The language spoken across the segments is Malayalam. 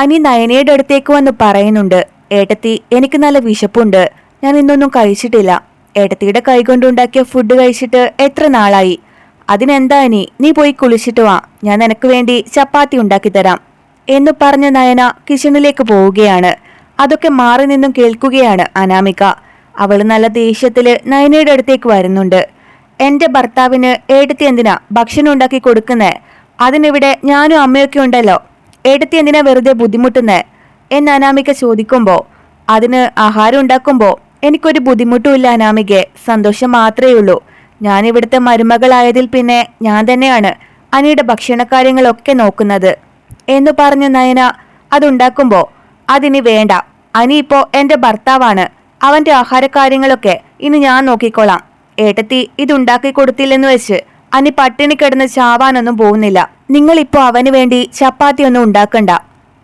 അനി നയനയുടെ അടുത്തേക്ക് വന്ന് പറയുന്നുണ്ട് ഏട്ടത്തി എനിക്ക് നല്ല വിശപ്പുണ്ട്. ഞാൻ ഇന്നൊന്നും കഴിച്ചിട്ടില്ല. ഏട്ടത്തിയുടെ കൈകൊണ്ടുണ്ടാക്കിയ ഫുഡ് കഴിച്ചിട്ട് എത്ര നാളായി? അതിനെന്താ അനി? നീ പോയി കുളിച്ചിട്ട് വാ. ഞാൻ നിനക്ക് വേണ്ടി ചപ്പാത്തി ഉണ്ടാക്കി തരാം. എന്ന് പറഞ്ഞ നയന കിച്ചണിലേക്ക് പോവുകയാണ്. അതൊക്കെ മാറി നിന്നും കേൾക്കുകയാണ് അനാമിക. അവൾ നല്ല ദേഷ്യത്തിൽ നയനയുടെ അടുത്തേക്ക് വരുന്നുണ്ട്. എന്റെ ഭർത്താവിന് ഏടത്തി എന്തിനാ ഭക്ഷണം ഉണ്ടാക്കി കൊടുക്കുന്നേ? അതിനിവിടെ ഞാനും അമ്മയൊക്കെ ഉണ്ടല്ലോ. ഏടത്തി എന്തിനാ വെറുതെ ബുദ്ധിമുട്ടുന്നേ? എന്ന് അനാമിക ചോദിക്കുമ്പോൾ അതിന് ആഹാരം ഉണ്ടാക്കുമ്പോൾ എനിക്കൊരു ബുദ്ധിമുട്ടുമില്ല അനാമികെ സന്തോഷം മാത്രമേ ഉള്ളൂ. ഞാൻ ഇവിടുത്തെ മരുമകളായതിൽ പിന്നെ ഞാൻ തന്നെയാണ് അനിയുടെ ഭക്ഷണകാര്യങ്ങളൊക്കെ നോക്കുന്നത്. എന്ന് പറഞ്ഞ നയന അതുണ്ടാക്കുമ്പോൾ അതിനി വേണ്ട അനി ഇപ്പോ എന്റെ ഭർത്താവാണ് അവന്റെ ആഹാരകാര്യങ്ങളൊക്കെ ഇനി ഞാൻ നോക്കിക്കോളാം. ഏട്ടത്തി ഇതുണ്ടാക്കി കൊടുത്തില്ലെന്ന് വെച്ച് അനി പട്ടിണി കിടന്ന് ചാവാനൊന്നും പോകുന്നില്ല. നിങ്ങളിപ്പോ അവന് വേണ്ടി ചപ്പാത്തി ഒന്നും ഉണ്ടാക്കണ്ട.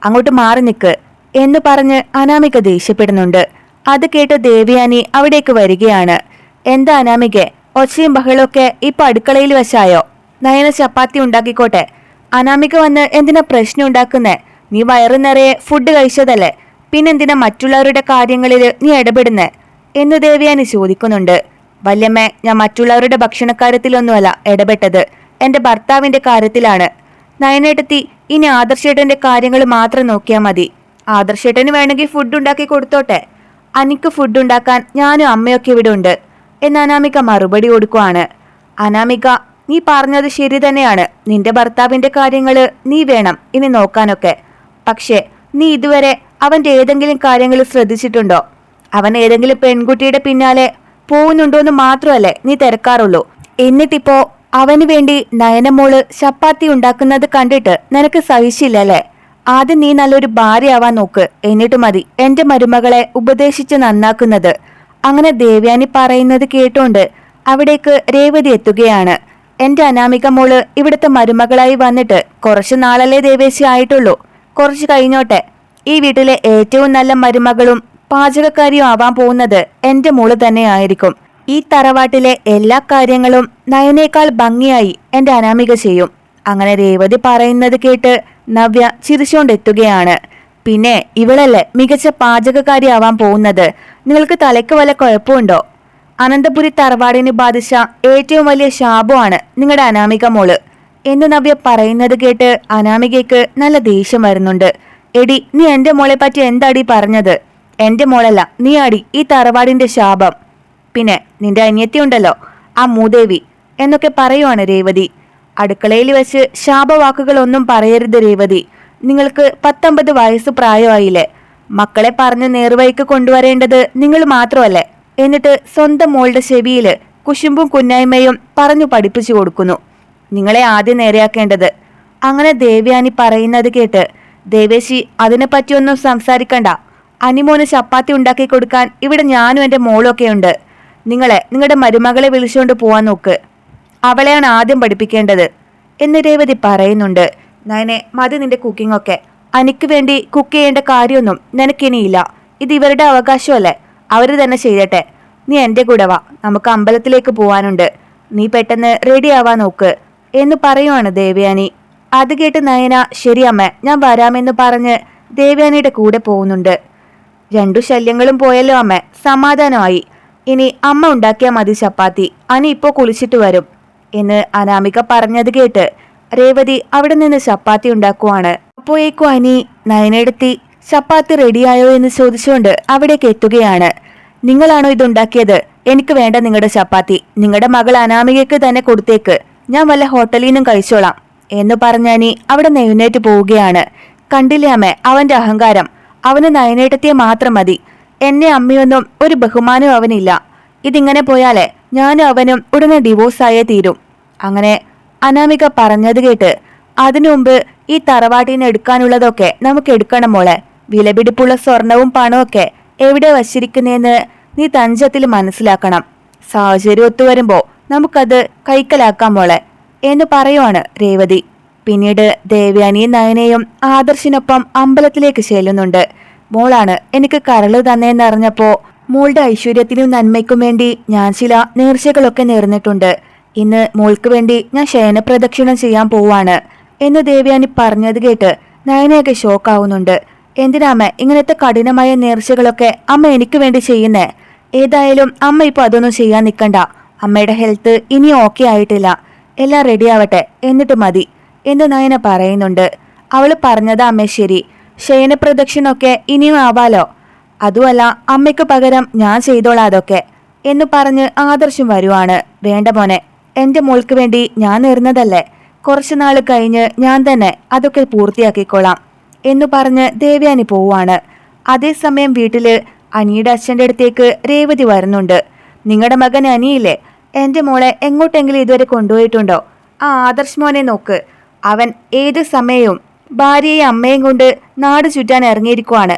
അങ്ങോട്ട് മാറി നിക്ക് എന്ന് പറഞ്ഞ് അനാമിക ദേഷ്യപ്പെടുന്നുണ്ട്. അത് കേട്ട് ദേവിയാനി അവിടേക്ക് വരികയാണ്. എന്താ അനാമികെ ഒച്ചയും ബഹളമൊക്കെ ഇപ്പൊ അടുക്കളയിൽ വെച്ചായോ നയന ചപ്പാത്തി ഉണ്ടാക്കിക്കോട്ടെ. അനാമിക വന്ന് എന്തിനാ പ്രശ്നം ഉണ്ടാക്കുന്നേ? നീ വയറു നിറയെ ഫുഡ് കഴിച്ചതല്ലേ. പിന്നെന്തിനാ മറ്റുള്ളവരുടെ കാര്യങ്ങളിൽ നീ ഇടപെടുന്നേ? എന്ന് ദേവിയാനി ചോദിക്കുന്നുണ്ട്. വല്യമ്മ ഞാൻ മറ്റുള്ളവരുടെ ഭക്ഷണക്കാര്യത്തിലൊന്നുമല്ല ഇടപെട്ടത്. എന്റെ ഭർത്താവിന്റെ കാര്യത്തിലാണ്. നയനേട്ടത്തി ഇനി ആദർശേട്ടന്റെ കാര്യങ്ങൾ മാത്രം നോക്കിയാൽ മതി. ആദർശേട്ടന് വേണമെങ്കിൽ ഫുഡ് ഉണ്ടാക്കി കൊടുത്തോട്ടെ. അനിക്ക് ഫുഡ് ഉണ്ടാക്കാൻ ഞാനും അമ്മയൊക്കെ ഇവിടെ ഉണ്ട്. എന്ന് അനാമിക മറുപടി കൊടുക്കുവാണ്. അനാമിക നീ പറഞ്ഞത് ശരി തന്നെയാണ്. നിന്റെ ഭർത്താവിന്റെ കാര്യങ്ങൾ നീ വേണം ഇനി നോക്കാനൊക്കെ. പക്ഷേ നീ ഇതുവരെ അവന്റെ ഏതെങ്കിലും കാര്യങ്ങൾ ശ്രദ്ധിച്ചിട്ടുണ്ടോ? അവൻ ഏതെങ്കിലും പെൺകുട്ടിയുടെ പിന്നാലെ പോകുന്നുണ്ടോന്ന് മാത്രമല്ലേ നീ തിരക്കാറുള്ളൂ. എന്നിട്ടിപ്പോ അവന് വേണ്ടി നയനമോൾ ചപ്പാത്തി ഉണ്ടാക്കുന്നത് കണ്ടിട്ട് നിനക്ക് സഹിച്ചില്ല അല്ലേ ആദ്യം നീ നല്ലൊരു ഭാര്യയാവാൻ നോക്ക്. എന്നിട്ട് മതി. എന്റെ മരുമകളെ ഉപദേശിച്ച് നന്നാക്കുന്നത്. അങ്ങനെ ദേവ്യാനി പറയുന്നത് കേട്ടോണ്ട് അവിടേക്ക് രേവതി എത്തുകയാണ്. എന്റെ അനാമിക മോൾ ഇവിടുത്തെ മരുമകളായി വന്നിട്ട് കുറച്ചു നാളല്ലേ ദേവേശി ആയിട്ടുള്ളൂ. കുറച്ച് കഴിഞ്ഞോട്ടെ. ഈ വീട്ടിലെ ഏറ്റവും നല്ല മരുമകളും പാചകക്കാരിയും ആവാൻ പോകുന്നത് എന്റെ മോൾ തന്നെയായിരിക്കും. ഈ തറവാട്ടിലെ എല്ലാ കാര്യങ്ങളും നയനേക്കാൾ ഭംഗിയായി എന്റെ അനാമിക ചെയ്യും. അങ്ങനെ രേവതി പറയുന്നത് കേട്ട് നവ്യ ചിരിച്ചുകൊണ്ടെത്തുകയാണ്. പിന്നെ ഇവളല്ലേ മികച്ച പാചകക്കാരി ആവാൻ പോകുന്നത്? നിങ്ങൾക്ക് തലയ്ക്ക് വല്ല കുഴപ്പമുണ്ടോ? അനന്തപുരി തറവാടിനെ ബാധിച്ച ഏറ്റവും വലിയ ശാപമാണ് നിങ്ങളുടെ അനാമിക മോൾ. എന്ന് നവ്യ പറയുന്നത് കേട്ട് അനാമികയ്ക്ക് നല്ല ദേഷ്യം വരുന്നുണ്ട്. എടി നീ എന്റെ മോളെ പറ്റി എന്താടി പറഞ്ഞത്? എന്റെ മോളല്ല നീ അടി ഈ തറവാടിന്റെ ശാപം. പിന്നെ നിന്റെ അനിയത്തി ഉണ്ടല്ലോ ആ മൂദേവി എന്നൊക്കെ പറയുവാണ് രേവതി. അടുക്കളയിൽ വെച്ച് ശാപവാക്കുകളൊന്നും പറയരുത് രേവതി. നിങ്ങൾക്ക് പത്തൊമ്പത് വയസ്സ് പ്രായമായില്ലേ. മക്കളെ പറഞ്ഞ് നേർവഴിക്ക് കൊണ്ടുവരേണ്ടത് നിങ്ങൾ മാത്രമല്ലേ എന്നിട്ട് സ്വന്തം മോളുടെ ചെവിയിൽ കുശുമ്പും കുന്നായ്മയും പറഞ്ഞു പഠിപ്പിച്ചു കൊടുക്കുന്നു. നിങ്ങളെ ആദ്യം നേരെയാക്കേണ്ടത്. അങ്ങനെ ദേവ്യാനി പറയുന്നത് കേട്ട് ദേവേശി അതിനെപ്പറ്റിയൊന്നും സംസാരിക്കണ്ട. അനിമോന് ചപ്പാത്തി ഉണ്ടാക്കി കൊടുക്കാൻ ഇവിടെ ഞാനും എന്റെ മോളൊക്കെ ഉണ്ട്. നിങ്ങളെ നിങ്ങളുടെ മരുമകളെ വിളിച്ചുകൊണ്ട് പോവാൻ നോക്ക്. അവളെയാണ് ആദ്യം പഠിപ്പിക്കേണ്ടത്. എന്ന് രേവതി പറയുന്നുണ്ട്. നയനെ മതി നിന്റെ കുക്കിംഗ് ഒക്കെ. അനിക്ക് വേണ്ടി കുക്ക് ചെയ്യേണ്ട കാര്യമൊന്നും നിനക്കിനിയില്ല. ഇത് ഇവരുടെ അവകാശമല്ലേ? അവർ തന്നെ ചെയ്യട്ടെ. നീ എന്റെ കൂടെ വാ. നമുക്ക് അമ്പലത്തിലേക്ക് പോവാനുണ്ട്. നീ പെട്ടെന്ന് റെഡി ആവാൻ നോക്ക്. എന്ന് പറയുവാണ് ദേവയാനി. അത് കേട്ട് നയന ശരിയമ്മ ഞാൻ വരാമെന്ന് പറഞ്ഞ് ദേവയാനിയുടെ കൂടെ പോകുന്നുണ്ട്. രണ്ടു ശല്യങ്ങളും പോയല്ലോ അമ്മ. സമാധാനമായി. ഇനി അമ്മ ഉണ്ടാക്കിയാൽ മതി ചപ്പാത്തി. അനി ഇപ്പോ കുളിച്ചിട്ട് വരും. എന്ന് അനാമിക പറഞ്ഞത് കേട്ട് രേവതി അവിടെ നിന്ന് ചപ്പാത്തി ഉണ്ടാക്കുവാണ്. അപ്പോയേക്കും അനി നയനെടുത്തി ചപ്പാത്തി റെഡിയായോ? എന്ന് ചോദിച്ചുകൊണ്ട് അവിടേക്ക് എത്തുകയാണ്. നിങ്ങളാണോ ഇതുണ്ടാക്കിയത്? എനിക്ക് വേണ്ട നിങ്ങളുടെ ചപ്പാത്തി. നിങ്ങളുടെ മകൾ അനാമികയ്ക്ക് തന്നെ കൊടുത്തേക്ക്. ഞാൻ വല്ല ഹോട്ടലിൽ നിന്നും കഴിച്ചോളാം. എന്ന് പറഞ്ഞാനി അവിടെ നെയ്യുന്നേറ്റ് പോവുകയാണ്. കണ്ടില്ലേ അമ്മ അവന്റെ അഹങ്കാരം. അവന് നയനേട്ടത്തിയെ മാത്രം മതി. എന്നെ അമ്മയൊന്നും ഒരു ബഹുമാനവും അവനില്ല. ഇതിങ്ങനെ പോയാലേ ഞാനും അവനും ഉടനെ ഡിവോഴ്സായേ തീരും. അങ്ങനെ അനാമിക പറഞ്ഞത് കേട്ട് അതിനു മുമ്പ് ഈ തറവാട്ടിന് എടുക്കാനുള്ളതൊക്കെ നമുക്ക് എടുക്കണം മോളെ. വിലപിടിപ്പുള്ള സ്വർണവും പണമൊക്കെ എവിടെ വച്ചിരിക്കുന്നതെന്ന് നീ തഞ്ചത്തിൽ മനസ്സിലാക്കണം. സാഹചര്യം ഒത്തുവരുമ്പോ നമുക്കത് കൈക്കലാക്കാം മോളെ. എന്ന് പറയുവാണ് രേവതി. പിന്നീട് ദേവ്യാനിയും നയനയും ആദർശിനൊപ്പം അമ്പലത്തിലേക്ക് ചെല്ലുന്നുണ്ട്. മോളാണ് എനിക്ക് കരൾ തന്നേന്നറിഞ്ഞപ്പോ മോളുടെ ഐശ്വര്യത്തിനും നന്മയ്ക്കും വേണ്ടി ഞാൻ ചില നേർച്ചകളൊക്കെ നേർന്നിട്ടുണ്ട്. ഇന്ന് മോൾക്ക് വേണ്ടി ഞാൻ ശയനപ്രദക്ഷിണം ചെയ്യാൻ പോവാണ് എന്ന് ദേവ്യാനി പറഞ്ഞത് കേട്ട് നയനയൊക്കെ ഷോക്കാവുന്നുണ്ട്. എന്തിനാമ്മ ഇങ്ങനത്തെ കഠിനമായ നേർച്ചകളൊക്കെ അമ്മ എനിക്ക് വേണ്ടി ചെയ്യുന്നേ? ഏതായാലും അമ്മ ഇപ്പൊ അതൊന്നും ചെയ്യാൻ നിൽക്കണ്ട അമ്മയുടെ ഹെൽത്ത് ഇനി ഓക്കെ ആയിട്ടില്ല. എല്ലാം റെഡിയാവട്ടെ എന്നിട്ട് മതി. എന്ന് നയന പറയുന്നുണ്ട്. അവൾ പറഞ്ഞതാ അമ്മ ശരി. ശയനപ്രദക്ഷിണൊക്കെ ഇനിയും ആവാലോ? അതുമല്ല അമ്മയ്ക്ക് പകരം ഞാൻ ചെയ്തോളാം അതൊക്കെ എന്ന് പറഞ്ഞ് ആദർശം വരുവാണ്. വേണ്ട മോനെ എന്റെ മോൾക്ക് വേണ്ടി ഞാൻ നേർന്നതല്ലേ? കുറച്ചു നാൾ കഴിഞ്ഞ് ഞാൻ തന്നെ അതൊക്കെ പൂർത്തിയാക്കിക്കോളാം എന്നു പറഞ്ഞ് ദേവയാനി പോവാണ് അതേസമയം വീട്ടിൽ അനിയുടെ അച്ഛന്റെ അടുത്തേക്ക് രേവതി വരുന്നുണ്ട്. നിങ്ങളുടെ മകൻ അനിയില്ലേ? എന്റെ മോളെ എങ്ങോട്ടെങ്കിലും ഇതുവരെ കൊണ്ടുപോയിട്ടുണ്ടോ? ആ ആദർശ് മോനെ നോക്ക്. അവൻ ഏത് സമയവും ഭാര്യയെ അമ്മയും കൊണ്ട് നാട് ചുറ്റാൻ ഇറങ്ങിയിരിക്കുവാണ്.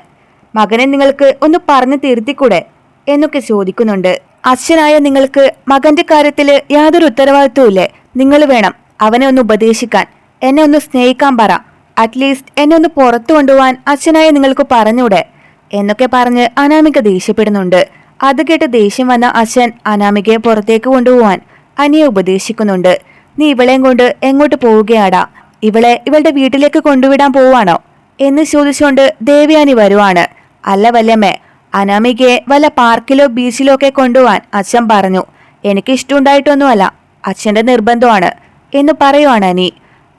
മകനെ നിങ്ങൾക്ക് ഒന്ന് പറഞ്ഞു തീർത്തിക്കൂടെ എന്നൊക്കെ ചോദിക്കുന്നുണ്ട്. അച്ഛനായ നിങ്ങൾക്ക് മകന്റെ കാര്യത്തിൽ യാതൊരു ഉത്തരവാദിത്വവും ഇല്ലേ? നിങ്ങൾ വേണം അവനെ ഒന്ന് ഉപദേശിക്കാൻ. എന്നെ ഒന്ന് സ്നേഹിക്കാൻ പറ. അറ്റ്ലീസ്റ്റ് എന്നെ ഒന്ന് പുറത്തു കൊണ്ടുപോവാൻ അച്ഛനായ നിങ്ങൾക്ക് പറഞ്ഞൂടെ? എന്നൊക്കെ പറഞ്ഞ് അനാമിക ദേഷ്യപ്പെടുന്നുണ്ട്. അത് കേട്ട് ദേഷ്യം വന്ന അച്ഛൻ അനാമികയെ പുറത്തേക്ക് കൊണ്ടുപോവാൻ അനിയെ ഉപദേശിക്കുന്നുണ്ട്. നീ ഇവളെയും കൊണ്ട് എങ്ങോട്ട് പോവുകയാടാ? ഇവളെ ഇവളുടെ വീട്ടിലേക്ക് കൊണ്ടുവിടാൻ പോവാണോ? എന്ന് ചോദിച്ചുകൊണ്ട് ദേവയാനി വരുവാണ്. അല്ല വല്യമ്മേ അനാമികയെ വല്ല പാർക്കിലോ ബീച്ചിലോ ഒക്കെ കൊണ്ടുപോവാൻ അച്ഛൻ പറഞ്ഞു. എനിക്ക് ഇഷ്ടമുണ്ടായിട്ടൊന്നുമല്ല അച്ഛന്റെ നിർബന്ധമാണ് എന്ന് പറയുവാണ് അനി.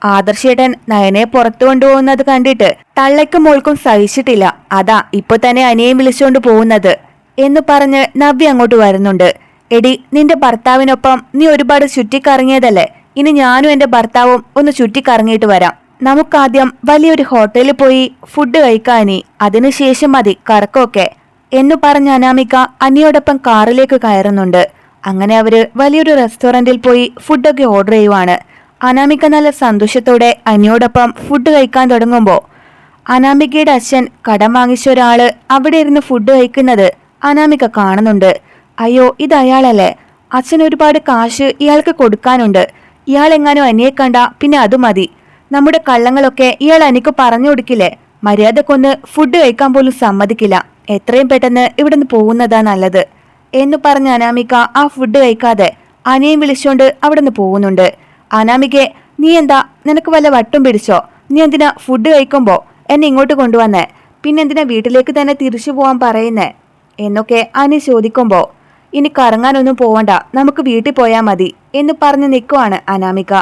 ആദർശേട്ടൻ നയനെ പുറത്തു കൊണ്ടുപോകുന്നത് കണ്ടിട്ട് തള്ളയ്ക്കും മോൾക്കും സഹിച്ചിട്ടില്ല. അതാ ഇപ്പൊ തന്നെ അനിയെയും വിളിച്ചുകൊണ്ട് പോകുന്നത് എന്ന് പറഞ്ഞ് നവ്യ അങ്ങോട്ട് വരുന്നുണ്ട്. എടി നിന്റെ ഭർത്താവിനൊപ്പം നീ ഒരുപാട് ചുറ്റിക്കറങ്ങിയതല്ലേ? ഇനി ഞാനും എന്റെ ഭർത്താവും ഒന്ന് ചുറ്റിക്കറങ്ങിയിട്ട് വരാം. നമുക്കാദ്യം വലിയൊരു ഹോട്ടലിൽ പോയി ഫുഡ് കഴിക്കാനി. അതിനുശേഷം മതി കറക്കമൊക്കെ എന്നു പറഞ്ഞ അനാമിക അനിയോടൊപ്പം കാറിലേക്ക് കയറുന്നുണ്ട്. അങ്ങനെ അവർ വലിയൊരു റെസ്റ്റോറന്റിൽ പോയി ഫുഡൊക്കെ ഓർഡർ ചെയ്യുവാണ്. അനാമിക നല്ല സന്തോഷത്തോടെ അനിയോടൊപ്പം ഫുഡ് കഴിക്കാൻ തുടങ്ങുമ്പോൾ അനാമികയുടെ അച്ഛൻ കടം വാങ്ങിച്ച ഒരാൾ അവിടെ ഇരുന്ന് ഫുഡ് കഴിക്കുന്നത് അനാമിക കാണുന്നുണ്ട്. അയ്യോ ഇത് അയാളല്ലേ? അച്ഛൻ ഒരുപാട് കാശ് ഇയാൾക്ക് കൊടുക്കാനുണ്ട്. ഇയാൾ എങ്ങാനും അനിയെ കണ്ട പിന്നെ അത് മതി. നമ്മുടെ കള്ളങ്ങളൊക്കെ ഇയാൾ അനിക്ക് പറഞ്ഞു കൊടുക്കില്ലേ? മര്യാദക്കൊന്ന് ഫുഡ് കഴിക്കാൻ പോലും സമ്മതിക്കില്ല. എത്രയും പെട്ടെന്ന് ഇവിടുന്ന് പോകുന്നതാ നല്ലത്. എന്ന് പറഞ്ഞ അനാമിക ആ ഫുഡ് കഴിക്കാതെ അനിയും വിളിച്ചുകൊണ്ട് അവിടുന്ന് പോകുന്നുണ്ട്. അനാമികെ നീ എന്താ? നിനക്ക് വല്ല വട്ടും പിടിച്ചോ? നീ എന്തിനാ ഫുഡ് കഴിക്കുമ്പോ എന്നെ ഇങ്ങോട്ട് കൊണ്ടുവന്നേ? പിന്നെന്തിനാ വീട്ടിലേക്ക് തന്നെ തിരിച്ചു പോവാൻ പറയുന്നേ? എന്നൊക്കെ അനി ചോദിക്കുമ്പോ ഇനി കറങ്ങാനൊന്നും പോവണ്ട. നമുക്ക് വീട്ടിൽ പോയാൽ മതി എന്ന് പറഞ്ഞു നിൽക്കുവാണ് അനാമിക.